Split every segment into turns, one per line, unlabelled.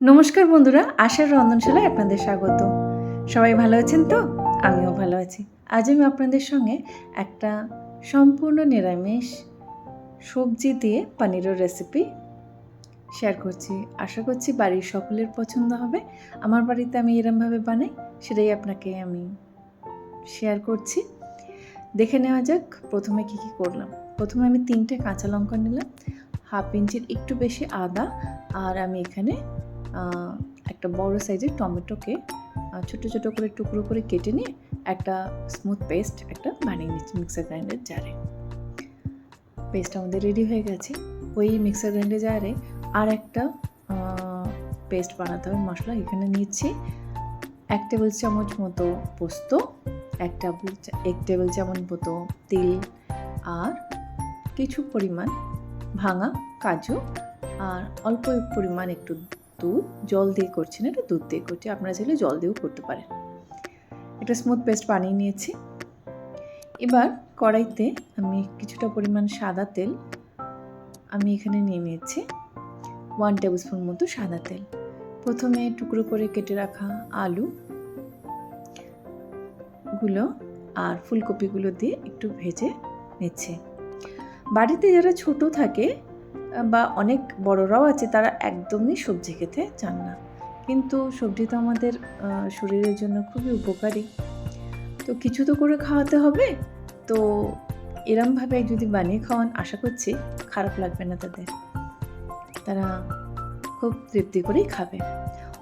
নমস্কার বন্ধুরা, আশার রন্ধনশালায় আপনাদের স্বাগত। সবাই ভালো আছেন তো? আমিও ভালো আছি। আজ আমি আপনাদের সঙ্গে একটা সম্পূর্ণ নিরামিষ সবজি দিয়ে পানিরের রেসিপি শেয়ার করছি। আশা করছি বাড়ির সকলের পছন্দ হবে। আমার বাড়িতে আমি এরমভাবে বানাই, সেটাই আপনাকে আমি শেয়ার করছি। দেখে নেওয়া যাক, প্রথমে কি কি করলাম। প্রথমে আমি তিনটে কাঁচা লঙ্কা নিলাম, হাফ ইঞ্চির একটু বেশি আদা, আর আমি এখানে একটা বড় সাইজের টমেটোকে ছোট ছোট করে টুকরো করে কেটে নিয়ে একটা স্মুথ পেস্ট একটা বানিয়ে নিচ্ছি মিক্সার গ্রাইন্ডার জারে। পেস্ট আমাদের রেডি হয়ে গেছে। ওই মিক্সার গ্রাইন্ডার জারে আর একটা পেস্ট বানাতে হবে মশলা। এখানে নিচ্ছি এক টেবিল চামচ মতো পোস্ত, এক টেবিল এক টেবিল চামচ মতো তেল আর কিছু পরিমাণ ভাঙা কাজু আর অল্প পরিমাণ একটু দুধ, জল দিয়ে করছি না এটা দুধ দিয়ে করছি। আপনারা চাইলে জল দিয়েও করতে পারেন। একটা স্মুথ পেস্ট বানিয়ে নিয়েছি। এবার কড়াইতে আমি কিছুটা পরিমাণ সাদা তেল আমি এখানে নিয়ে নিয়েছি। ওয়ান টেবিল স্পুন মতো সাদা তেল। প্রথমে টুকরো করে কেটে রাখা আলু গুলো আর ফুলকপিগুলো দিয়ে একটু ভেজে নিচ্ছে। বাড়িতে যারা ছোট থাকে বা অনেক বড়রাও আছে, তারা একদমই সবজি খেতে চান না। কিন্তু সবজি তো আমাদের শরীরের জন্য খুবই উপকারী। তো কিছু তো করে খাওয়াতে হবে। তো এরমভাবে যদি বানিয়ে খাওয়ান, আশা করছি খারাপ লাগবে না তাদের। তারা খুব তৃপ্তি করেই খাবে।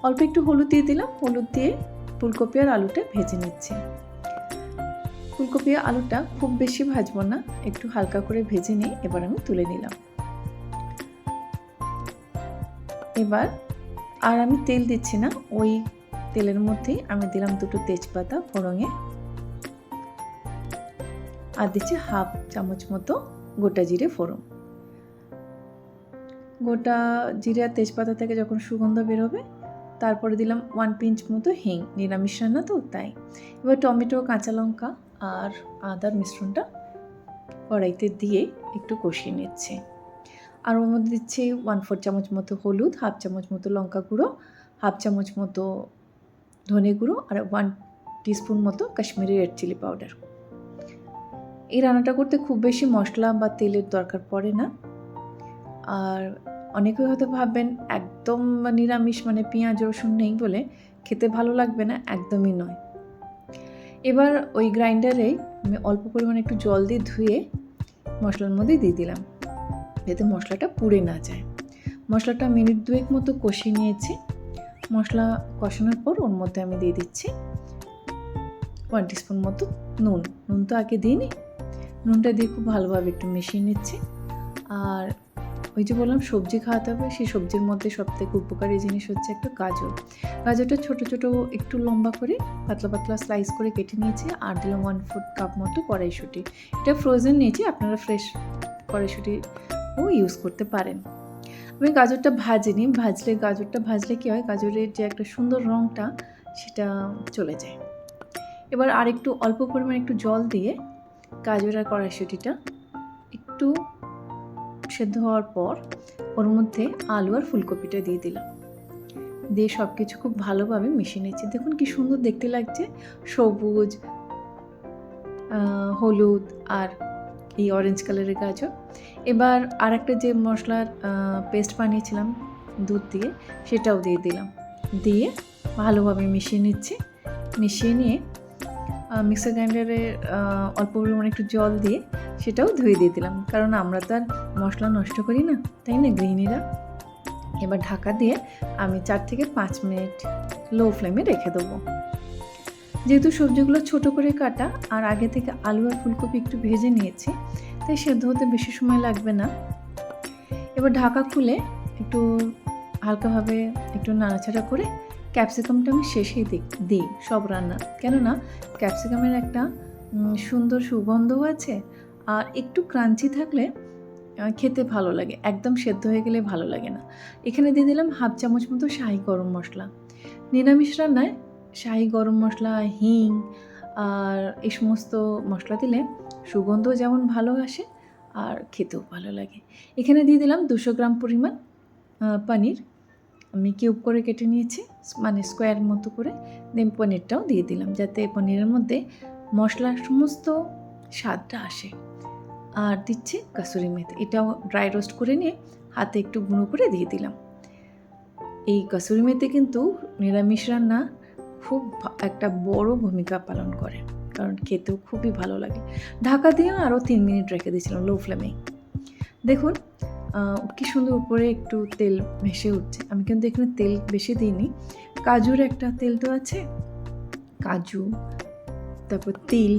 অল্প একটু হলুদ দিয়ে দিলাম। হলুদ দিয়ে ফুলকপি আর আলুটা ভেজে নিচ্ছি। ফুলকপি আর আলুটা খুব বেশি ভাজবো না। একটু হালকা করে ভেজে নিয়ে এবার আমি তুলে নিলাম। এবার, আর আমি তেল দিচ্ছি না, ওই তেলের মধ্যেই আমি দিলাম দুটো তেজপাতা ফোড়ঙে আর দিচ্ছি হাফ চামচ মতো গোটা জিরে ফোড়ন। গোটা জিরে আর তেজপাতা থেকে যখন সুগন্ধ বেরোবে, তারপরে দিলাম ওয়ান পিঞ্চ মতো হিং। নিরামিষ রান্না তো, তাই। এবার টমেটো, কাঁচা লঙ্কা আর আদার মিশ্রণটা কড়াইতে দিয়ে একটু কষিয়ে নিচ্ছে। আর ওর মধ্যে দিচ্ছি ওয়ান ফোর চামচ মতো হলুদ হাফ চামচ মতো লঙ্কা গুঁড়ো হাফ চামচ মতো ধনে গুঁড়ো আর ওয়ান টিস্পুন মতো কাশ্মীরি রেড চিলি পাউডার এই রান্নাটা করতে খুব বেশি মশলা বা তেলের দরকার পড়ে না। আর অনেকে হয়তো ভাববেন, একদম নিরামিষ মানে পেঁয়াজ, রসুন নেই বলে খেতে ভালো লাগবে না? একদমই নয়। এবার ওই গ্রাইন্ডারেই আমি অল্প পরিমাণে একটু জল দিয়ে ধুয়ে মশলার মধ্যে দিয়ে দিলাম। যাতে মশলাটা পুড়ে না যায়। মশলাটা মিনিট দুয়েক মতো কষিয়ে নিয়েছি। মশলা কষানোর পর ওর মধ্যে আমি দিয়ে দিচ্ছি ওয়ান টিস্পুন মতো নুন। নুন তো আগে দিইনি। নুনটা দিয়ে খুব ভালোভাবে একটু মিশিয়ে নিচ্ছি। আর ওই যে বললাম, সবজি খাওয়াতে হবে। সেই সবজির মধ্যে সবথেকে উপকারী জিনিস হচ্ছে একটা গাজর। গাজরটা ছোট ছোট একটু লম্বা করে পাতলা পাতলা স্লাইস করে কেটে নিয়েছি। আর দিলাম ওয়ান ফুট কাপ মতো কড়াইশুঁটি। এটা ফ্রোজেন নিয়েছি। আপনারা ফ্রেশ কড়াইশুঁটি ও ইউজ করতে পারেন। আমি গাজরটা ভাজিনি, ভাজলে গাজরটা ভাজলে কী হয়? গাজরের যে একটা সুন্দর রঙটা সেটা চলে যায়। এবার আর একটু অল্প পরিমাণে একটু জল দিয়ে গাজর আর কড়াইশুঁটিটা একটু সেদ্ধ হওয়ার পর ওর মধ্যে আলু আর ফুলকপিটা দিয়ে দিলাম। দিয়ে সব কিছু খুব ভালোভাবে মিশিয়ে নিচ্ছি। দেখুন কি সুন্দর দেখতে লাগছে। সবুজ হলুদ আর এই অরেঞ্জ কালারের গাজর। এবার আর একটা যে মশলার পেস্ট বানিয়েছিলাম দুধ দিয়ে, সেটাও দিয়ে দিলাম। দিয়ে ভালোভাবে মিশিয়ে নিচ্ছি। মিশিয়ে নিয়ে মিক্সার গ্রাইন্ডারে অল্প পরিমাণে একটু জল দিয়ে সেটাও ধুয়ে দিয়ে দিলাম। কারণ আমরা তো আর মশলা নষ্ট করি না, তাই না গৃহিণীরা? এবার ঢাকা দিয়ে আমি চার থেকে পাঁচ মিনিট লো ফ্লেমে রেখে দেবো। যেহেতু সবজিগুলো ছোট করে কাটা, আর আগে থেকে আলু আর ফুলকপি একটু ভেজে নিয়েছি, তাই সেদ্ধ হতে বেশি সময় লাগবে না। এবার ঢাকা খুলে একটু হালকাভাবে একটু নাড়াচাড়া করে ক্যাপসিকামটা আমি শেষেই দিই সব রান্না। কেননা ক্যাপসিকামের একটা সুন্দর সুগন্ধও আছে, আর একটু ক্রাঞ্চি থাকলে খেতে ভালো লাগে, একদম সেদ্ধ হয়ে গেলে ভালো লাগে না। এখানে দিয়ে দিলাম হাফ চামচ মতো শাহি গরম মশলা। নিরামিষ রান্নায় শাহি গরম মশলা, হিং আর এই সমস্ত মশলা দিলে সুগন্ধও যেমন ভালো আসে আর খেতেও ভালো লাগে। এখানে দিয়ে দিলাম দুশো গ্রাম পরিমাণ পনির। আমি কিউব করে কেটে নিয়েছি মানে স্কোয়ার মতো করে। দেন পনিরটাও দিয়ে দিলাম যাতে পনিরের মধ্যে মশলার সমস্ত স্বাদটা আসে। আর দিচ্ছি কাসুরি মেথি, এটাও ড্রাই রোস্ট করে নিয়ে হাতে একটু গুঁড়ো করে দিয়ে দিলাম। এই কাসুরি মেথি কিন্তু নিরামিষ রান্না খুব একটা বড় ভূমিকা পালন করে। কারণ খেতেও খুবই ভালো লাগে। ঢাকা দিয়ে আরও তিন মিনিট রেখে দিয়েছিলাম লো ফ্লেমে দেখুন কি সুন্দর উপরে একটু তেল ভেসে উঠছে। আমি কিন্তু এখানে তেল বেশি দিইনি। কাজুর একটা তেল তো আছে। কাজু, তারপর তিল,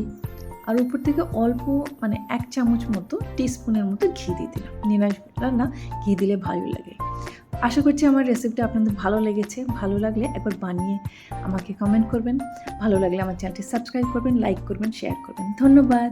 আর উপর থেকে অল্প মানে এক চামচ মতো টিস্পুনের মতো ঘি দিয়ে দিলাম। নিরামিষ না ঘি দিলে ভালো লাগে। আশা করছি আমার রেসিপিটা আপনাদের ভালো লেগেছে। ভালো লাগলে একবার বানিয়ে আমাকে কমেন্ট করবেন। ভালো লাগলে আমার চ্যানেলটি সাবস্ক্রাইব করবেন লাইক করবেন শেয়ার করবেন। ধন্যবাদ।